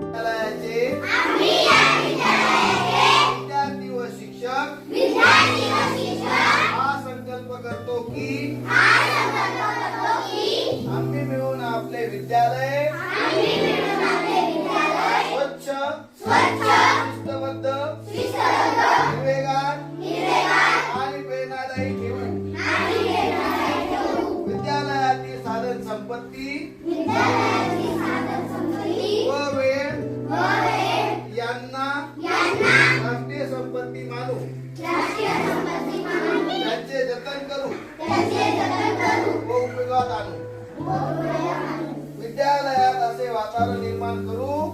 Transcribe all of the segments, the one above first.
विद्यालयाचे विद्यार्थी व शिक्षक हा संकल्प करतो की आम्ही मिळून आपले विद्यालय स्वच्छ शिस्तबद्ध हिरवेगार आणि प्रेरणादायी ठेवून विद्यालयातील साधन संपत्ती मानू त्यांचे जतन करू. व उपयोगात आणू. विद्यालयात असे वातावरण निर्माण करू.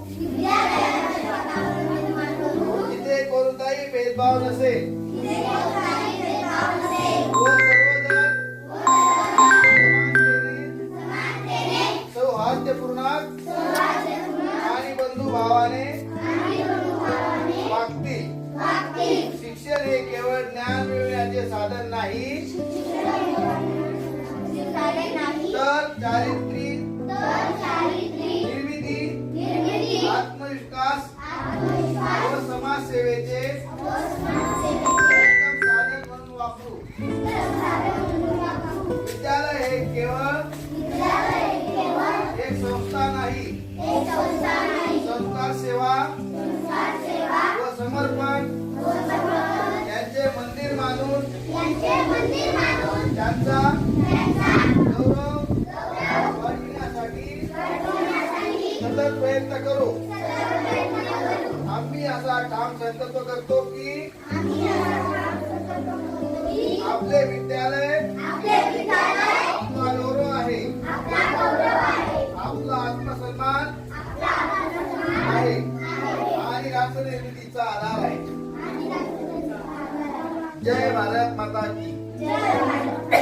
जिथे कोणताही भेदभाव नसेल सौहार्दपूर्ण आणि बंधुभावाने वागतील मिळवण्याचे साधन नाही तर चारित्रिक निर्मिती आत्मविश्वास व समाजसेवेचे उत्तम साधन म्हणून वापरू. विद्यालय हे केवळ एक संस्था नाही संस्कार सेवा व समर्पण. मानून त्यांचा गौरव वाढविण्यासाठी सतत प्रयत्न करू. आम्ही असा ठाम संकल्प करतो की आपले विद्यालय जय भारत माता की